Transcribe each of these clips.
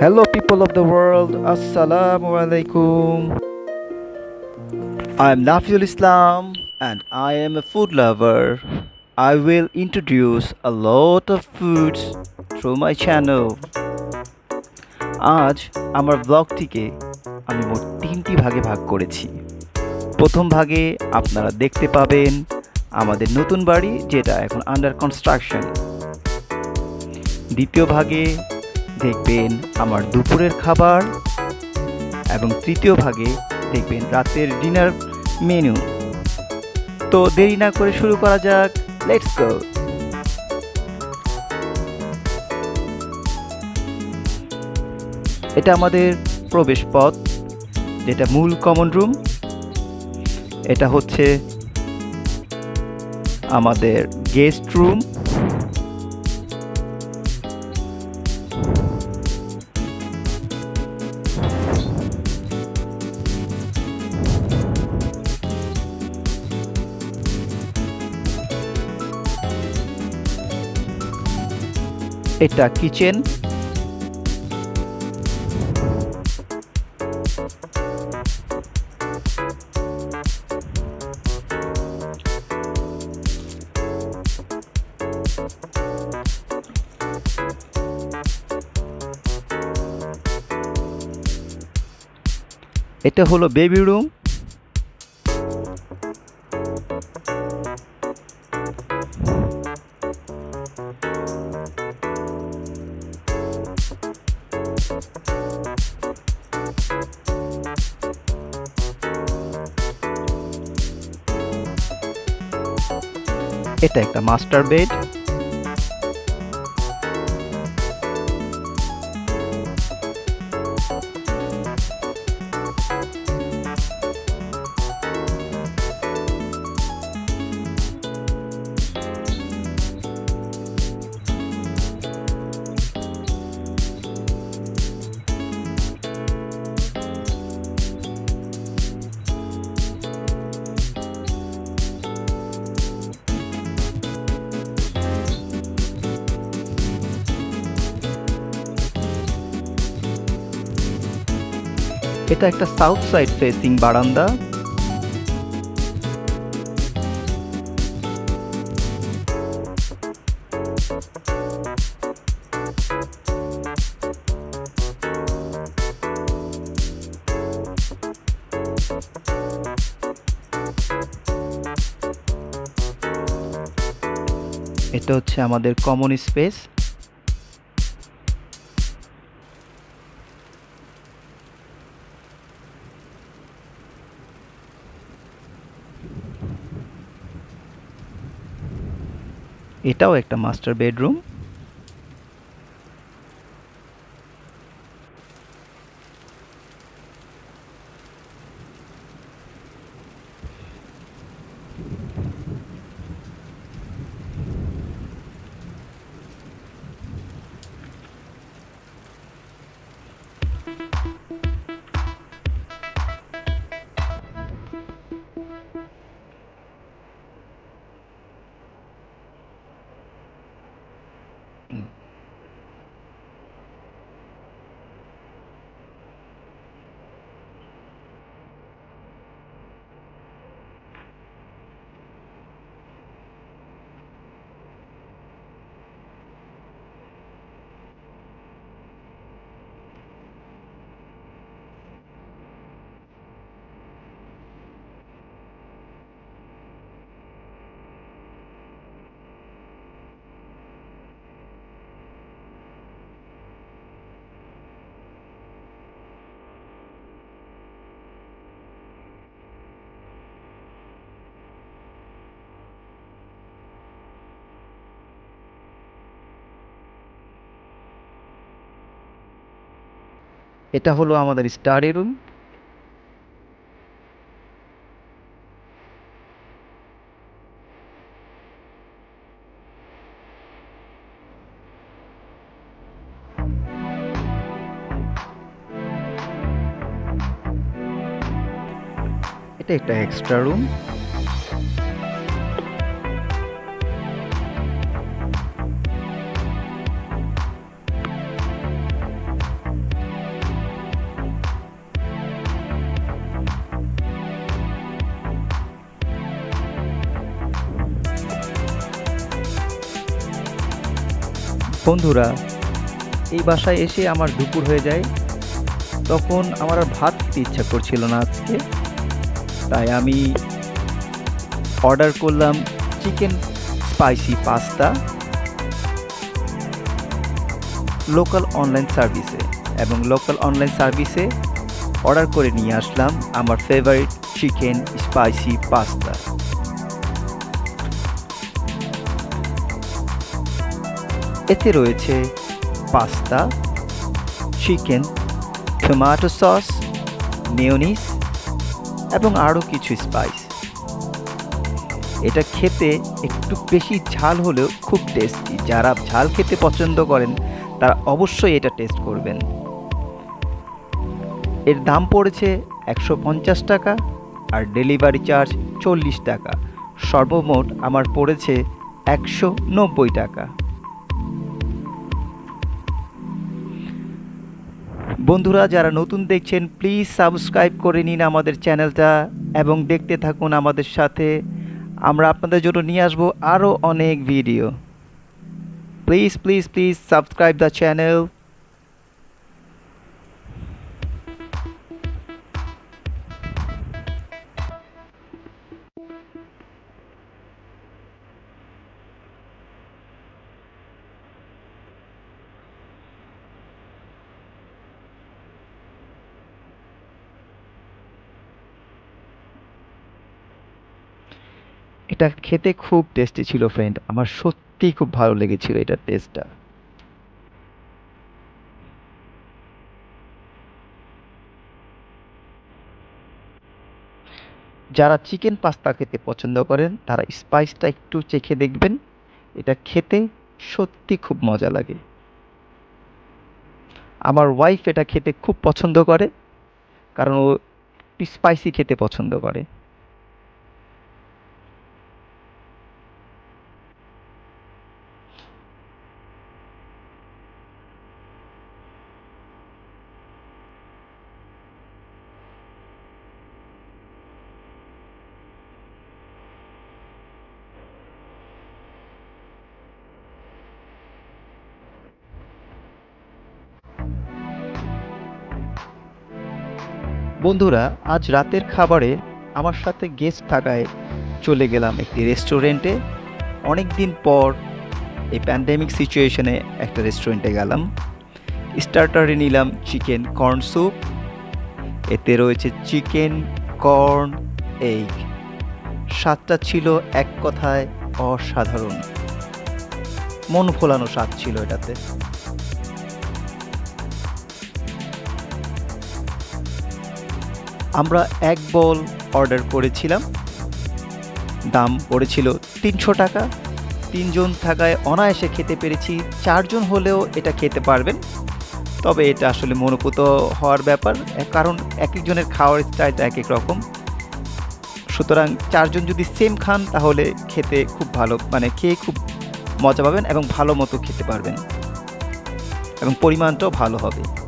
Hello, people of the world. Assalamu alaikum. I am Nafizul Islam and I am a food lover. I will introduce a lot of foods through my channel. আজ আমার ব্লগটিকে আমি মোট তিনটি ভাগে ভাগ করেছি প্রথম ভাগে আপনারা দেখতে পাবেন আমাদের নতুন বাড়ি যেটা এখন আন্ডার কনস্ট্রাকশন দ্বিতীয় ভাগে দেখবেন আমার দুপুরের খাবার এবং তৃতীয় ভাগে দেখবেন রাতের ডিনার মেনু। তো দেরি না করে শুরু করা যাক লেটস গো এটা আমাদের প্রবেশ পথ, যেটা মূল কমন রুম এটা হচ্ছে আমাদের গেস্ট রুম এটা কিচেন। এটা হলো বেবি রুম এটা একটা মাস্টার বেড এটা একটা সাউথ সাইড ফেসিং বারান্দা। এটা হচ্ছে আমাদের কমন স্পেস এটাও একটা মাস্টার বেডরুম এটা হলো আমাদের স্টাডি রুম। এটা একটা এক্সট্রা রুম বন্ধুরা, এই বাসায় এসে আমার দুপুর হয়ে যায়। তখন আমার আর ভাত খেতে ইচ্ছা করছিল না আজকে। তাই আমি অর্ডার করলাম chicken spicy pasta local online সার্ভিসে এবং লোকাল অনলাইন সার্ভিসে অর্ডার করে নিয়ে আসলাম আমার ফেভারিট চিকেন স্পাইসি পাস্তা। এতে রয়েছে pasta, chicken, tomato sauce, mayonnaise এবং আরও কিছু স্পাইস। এটা খেতে একটু বেশি ঝাল হলেও খুব টেস্টি। যারা ঝাল খেতে পছন্দ করেন, তারা অবশ্যই এটা টেস্ট করবেন। এর দাম পড়েছে একশো পঞ্চাশ টাকা আর ডেলিভারি চার্জ চল্লিশ টাকা। সর্বমোট আমার পড়েছে একশো নব্বই টাকা। বন্ধুরা, যারা নতুন দেখছেন প্লিজ সাবস্ক্রাইব করে নিন আমাদের চ্যানেলটা এবং দেখতে থাকুন আমাদের সাথে। আমরা আপনাদের জন্য নিয়ে আসব আরও অনেক video please please please subscribe the channel এটা খেতে খুব টেস্টি ছিল ফ্রেন্ড আমার সত্যিই খুব ভালো লেগেছিল এটার টেস্টটা যারা চিকেন পাস্তা খেতে পছন্দ করেন, তারা স্পাইসটা একটু চেখে দেখবেন। এটা খেতে সত্যি খুব মজা লাগে। আমার ওয়াইফ এটা খেতে খুব পছন্দ করে, কারণ ও স্পাইসি খেতে পছন্দ করে। বন্ধুরা, আজ রাতের খাবারে আমার সাথে গেস্ট থাকায় চলে গেলাম একটি রেস্টুরেন্টে অনেক দিন পর এই প্যান্ডেমিক সিচুয়েশনে একটা রেস্টুরেন্টে গেলাম। স্টার্টারে নিলাম চিকেন কর্ন স্যুপ এতে রয়েছে চিকেন কর্ন এগ স্বাদটা ছিল এক কথায় অসাধারণ। মন ভোলানো স্বাদ ছিল এটাতে। আমরা এক বল অর্ডার করেছিলাম। দাম পড়েছিল তিনশো টাকা। তিনজন থাকায় অনায়াসে খেতে পেরেছি। চারজন হলেও এটা খেতে পারবেন। তবে এটা আসলে মনোপুত হওয়ার ব্যাপার। কারণ এক একজনের খাওয়ার স্টাইলটা এক এক রকম। সুতরাং চারজন যদি সেম খান, তাহলে খেতে খুব ভালো মানে খেয়ে খুব মজা পাবেন এবং ভালো মতো খেতে পারবেন। এবং পরিমাণটাও ভালো হবে।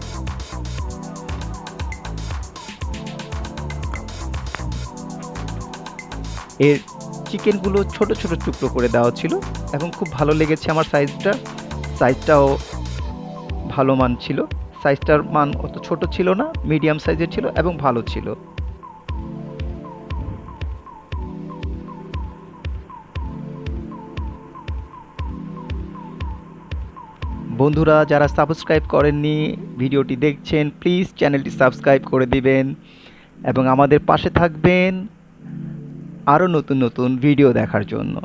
এর চিকেনগুলো ছোট ছোট টুকরো করে দেওয়া ছিল এবং খুব ভালো লেগেছে আমার সাইজটা সাইজটাও ভালো মান ছিল। সাইজটার মান অত ছোট ছিল না মিডিয়াম সাইজের ছিল এবং ভালো ছিল। বন্ধুরা, যারা সাবস্ক্রাইব করেননি, ভিডিওটি দেখছেন প্লিজ চ্যানেলটি সাবস্ক্রাইব করে দিবেন এবং আমাদের পাশে থাকবেন। আরও নতুন নতুন ভিডিও দেখার জন্য।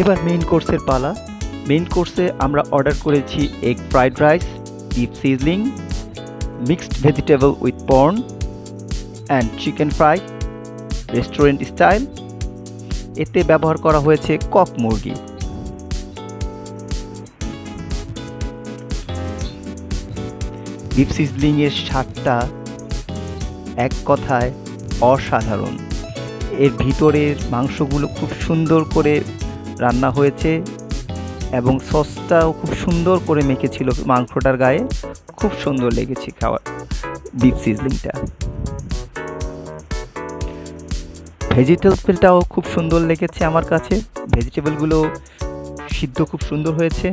এবার মেইন কোর্সের পালা। মেইন কোর্সে আমরা অর্ডার করেছি egg fried rice deep sizzling mixed vegetable with prawn and chicken fry restaurant style এতে ব্যবহার করা হয়েছে কক মুরগি। ডিপ সিজলিংয়ের স্বাদটা এক কথায় অসাধারণ। এর ভিতরের মাংসগুলো খুব সুন্দর করে রান্না হয়েছে এবং সসটাও খুব সুন্দর করে মেখেছিল মাংসটার গায়ে। খুব সুন্দর লেগেছে খাওয়ার ডিপ সিজলিংটা। ভেজিটেবলটাও খুব সুন্দর লেগেছে আমার কাছে। ভেজিটেবলগুলো সিদ্ধ খুব সুন্দর হয়েছে।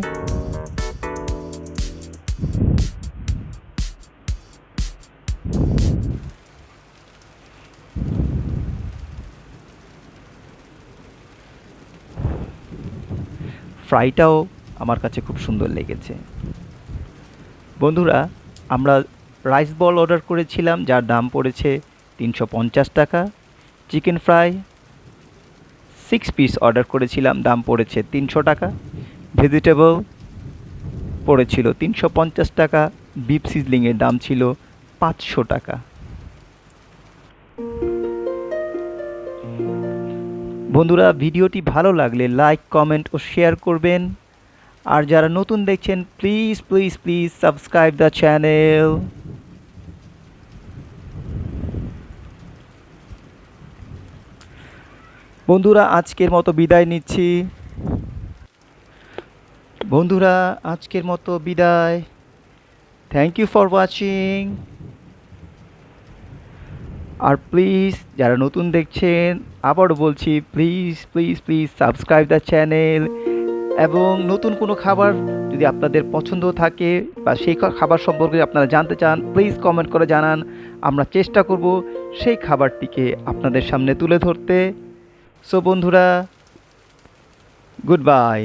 ফ্রাইটাও আমার কাছে খুব সুন্দর লেগেছে। বন্ধুরা, আমরা রাইস বল অর্ডার করেছিলাম, যার দাম পড়েছে তিনশো পঞ্চাশ টাকা। Chicken fry six piece order করেছিলাম, দাম পড়েছে তিনশো টাকা। ভেজিটেবল পড়েছিল তিনশো পঞ্চাশ টাকা। বিপ সিজলিংয়ের দাম ছিল পাঁচশো টাকা। বন্ধুরা, ভিডিওটি ভালো লাগলে লাইক কমেন্ট ও শেয়ার করবেন। আর যারা নতুন দেখছেন please please please subscribe the channel বন্ধুরা, আজকের মতো বিদায় নিচ্ছি। বন্ধুরা, আজকের মতো বিদায়। থ্যাংক ইউ ফর ওয়াচিং আর প্লিজ যারা নতুন দেখছেন, আবারও বলছি please please please subscribe the channel এবং নতুন কোনো খাবার যদি আপনাদের পছন্দ থাকে বা সেই খাবার সম্পর্কে আপনারা জানতে চান প্লিজ কমেন্ট করে জানান। আমরা চেষ্টা করব সেই খাবারটিকে আপনাদের সামনে তুলে ধরতে। সো বন্ধুরা গুড বাই